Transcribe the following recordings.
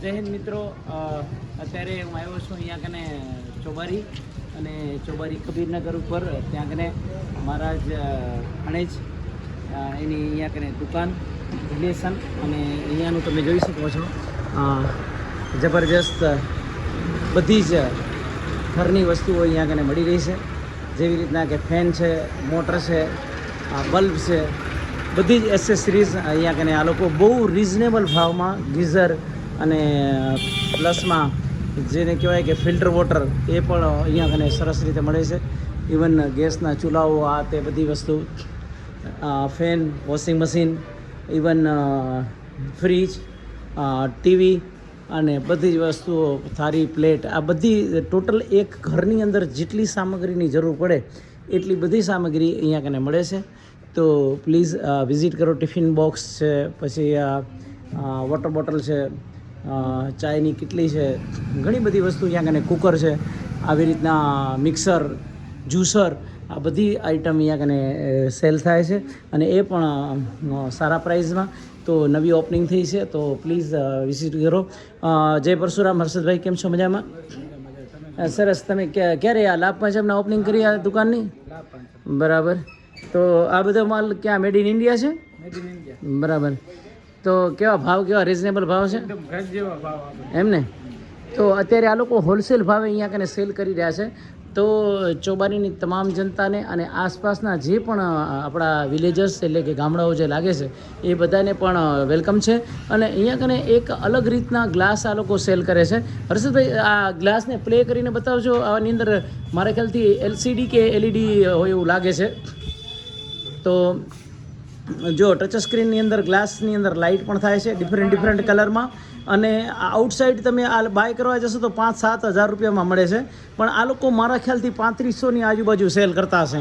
જય હિન્દ મિત્રો. અત્યારે હું આવ્યો છું અહીંયા કને ચોબારી અને ચોબારી કબીરનગર ઉપર. ત્યાં કને મારા જ અણેજ એની અહીંયા કને દુકાન, રિલેશન અને અહીંયાનું તમે જોઈ શકો છો. જબરજસ્ત બધી જ ઘરની વસ્તુઓ અહીંયા કને મળી રહી છે. જેવી રીતના કે ફેન છે, મોટર છે બલ્બ છે, બધી જ એસેસરીઝ અહીંયા કને આ લોકો બહુ રિઝનેબલ ભાવમાં ગીઝર અને પ્લસમાં જેને કહેવાય કે ફિલ્ટર વોટર એ પણ અહીંયા કને સરસ રીતે મળે છે. ઇવન ગેસના ચૂલાઓ, આ તે બધી વસ્તુ fan, washing machine even fridge TV અને બધી જ વસ્તુઓ, થારી, પ્લેટ, આ બધી ટોટલ એક ઘરની અંદર જેટલી સામગ્રીની જરૂર પડે, એટલી બધી સામગ્રી અહીંયા કને મળે છે. તો પ્લીઝ વિઝિટ કરો. ટિફિન બોક્સ છે, પછી વોટર બોટલ છે ચાયની કિટલી છે? ઘણી બધી વસ્તુ અહીંયા કને કુકર છે. આવી રીતના મિક્સર જ્યુસર આ બધી આઇટમ અહીંયા કને સેલ થાય છે. અને એ પણ સારા પ્રાઇઝમાં તો નવી ઓપનિંગ થઈ છે. તો પ્લીઝ વિઝિટ કરો. જય પરશુરામ હર્ષદભાઈ કેમ છો મજામાં? સરસ. તમે ક્યા- ક્યારે આ લાભ પંચમના ઓપનિંગ કરી આ દુકાનની? બરાબર. તો આ બધો માલ ક્યાં મેડ ઇન ઇન્ડિયા છે? બરાબર. તો કેવા ભાવ કેવા રિઝનેબલ ભાવ છે? એમ ને તો અત્યારે આ લોકો હોલસેલ ભાવે અહીંયા કને સેલ કરી રહ્યા છે. તો ચોબારીની તમામ જનતાને અને આસપાસના જે પણ આપણા વિલેજર્સ એટલે કે ગામડાઓ જે લાગે છે એ બધાને પણ વેલકમ છે. અને અહીંયા કને એક અલગ રીતના ગ્લાસ આ લોકો સેલ કરે છે. હર્ષદભાઈ આ ગ્લાસને પ્લે કરીને બતાવજો. આની અંદર મારા ખ્યાલથી એલસીડી કે એલઈડી હોય એવું લાગે છે. તો જો ટચ સ્ક્રીનની અંદર ગ્લાસની અંદર લાઇટ પણ થાય છે ડિફરન્ટ ડિફરન્ટ કલરમાં અને આઉટસાઇડ તમે આ બાય કરવા જશો તો પાંચ, સાત હજાર રૂપિયામાં મળે છે. પણ આ લોકો મારા ખ્યાલથી પાંત્રીસોની આજુબાજુ સેલ કરતા હશે.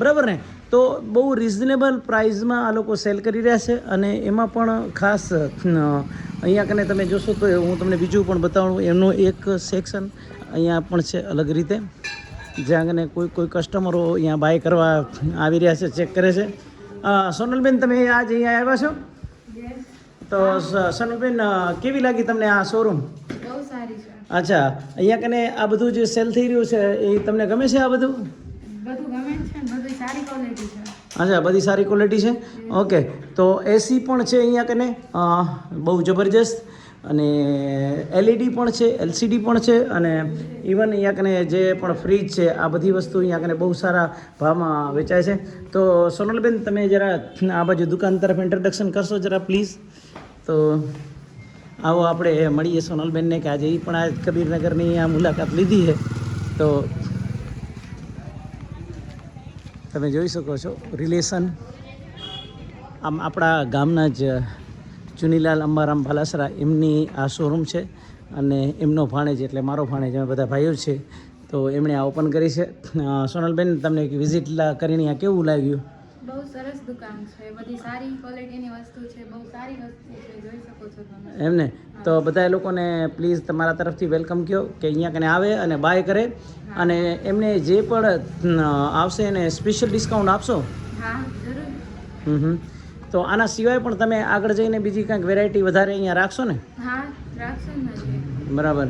બરાબર ને? તો બહુ રિઝનેબલ પ્રાઇઝમાં આ લોકો સેલ કરી રહ્યા છે અને એમાં પણ ખાસ અહીંયા કને તમે જોશો તો હું તમને બીજું પણ બતાવું. એમનું એક સેક્શન અહીંયા પણ છે અલગ રીતે. જ્યાં કને કોઈ કોઈ કસ્ટમરો અહીંયા બાય કરવા આવી રહ્યા છે ચેક કરે છે. સોનલબેન તમે આજ અહીંયા આવ્યા છો? તો સોનલબેન કેવી લાગી તમને આ શોરૂમ બહુ સારી છે. અચ્છા અહીંયા કને આ બધું જે સેલ થઈ રહ્યું છે એ તમને ગમે છે આ બધું? બધું ગમે છે અચ્છા બધી સારી ક્વોલિટી છે? ઓકે તો એસી પણ છે અહીંયા કને? બહુ જબરજસ્ત. અને એલઈડી પણ છે, એલસીડી પણ છે અને ઇવન અહીંયા કને જે પણ ફ્રીજ છે, આ બધી વસ્તુ અહીંયા કને બહુ સારા ભાવમાં વેચાય છે. તો સોનલબેન, તમે જરા આ બાજુ દુકાન તરફ ઇન્ટ્રોડક્શન કરશો જરા પ્લીઝ તો આવો આપણે મળીએ સોનલબેનને, કે આજે એ પણ આ કબીરનગરની આ મુલાકાત લીધી છે. તો તમે જોઈ શકો છો રિલેશન આમ આપણા ગામના જ ચુનીલાલ અંબારામ ભાલાસરા એમની આ શોરૂમ છે અને એમનો ભાણેજ એટલે મારો ભાણેજ અમે બધા ભાઈઓ છે તો એમણે આ ઓપન કરી છે. સોનલબેન તમને વિઝિટ કરીને આ કેવું લાગ્યું? બહુ સરસ દુકાન છે. બધી સારી ક્વોલિટીની વસ્તુ છે. બહુ સારી વસ્તુ છે. જોઈ શકો છો તમે. એમને? તો બધા લોકોને પ્લીઝ તમારા તરફથી વેલકમ કયો કે અહીંયા કને આવે અને બાય કરે. અને એમને જે પણ આવશે એને સ્પેશિયલ ડિસ્કાઉન્ટ આપશો? હા જરૂર. હમ હમ. તો આના સિવાય પણ તમે આગળ જઈને બીજી કાંઈક વેરાયટી વધારે અહીંયા રાખશો ને? હા રાખશો ને બરાબર.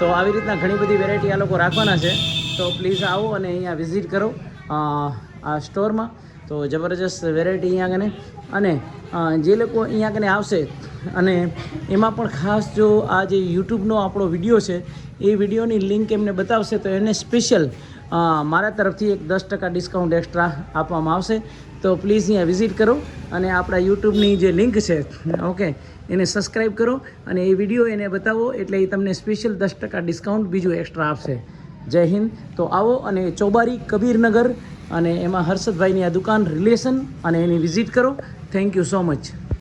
તો આવી રીતના ઘણી બધી વેરાયટી આ લોકો રાખવાના છે. તો પ્લીઝ આવો અને અહીંયા વિઝિટ કરો આ સ્ટોરમાં તો જબરજસ્ત વેરાયટી અહીંયા કને અને જે લોકો અહીંયા કને આવશે અને એમાં પણ ખાસ જો આ જે યુટ્યુબનો આપણો વીડિયો છે એ વિડીયોની લિંક એમને બતાવશે તો એને સ્પેશિયલ મારા તરફથી એક દસ ટકા ડિસ્કાઉન્ટ એક્સ્ટ્રા આપવામાં આવશે. તો પ્લીઝ અહીંયા વિઝિટ કરો અને આપણા યુટ્યુબની જે લિંક છે ઓકે એને સબસ્ક્રાઈબ કરો અને એ વીડિયો એને બતાવો એટલે એ તમને સ્પેશિયલ દસ ટકા ડિસ્કાઉન્ટ બીજું એક્સ્ટ્રા આપશે. જય હિન્દ. તો આવો અને ચોબારી કબીરનગર અને એમાં હર્ષદભાઈની આ દુકાન રિલેશન અને એની વિઝિટ કરો. Thank you so much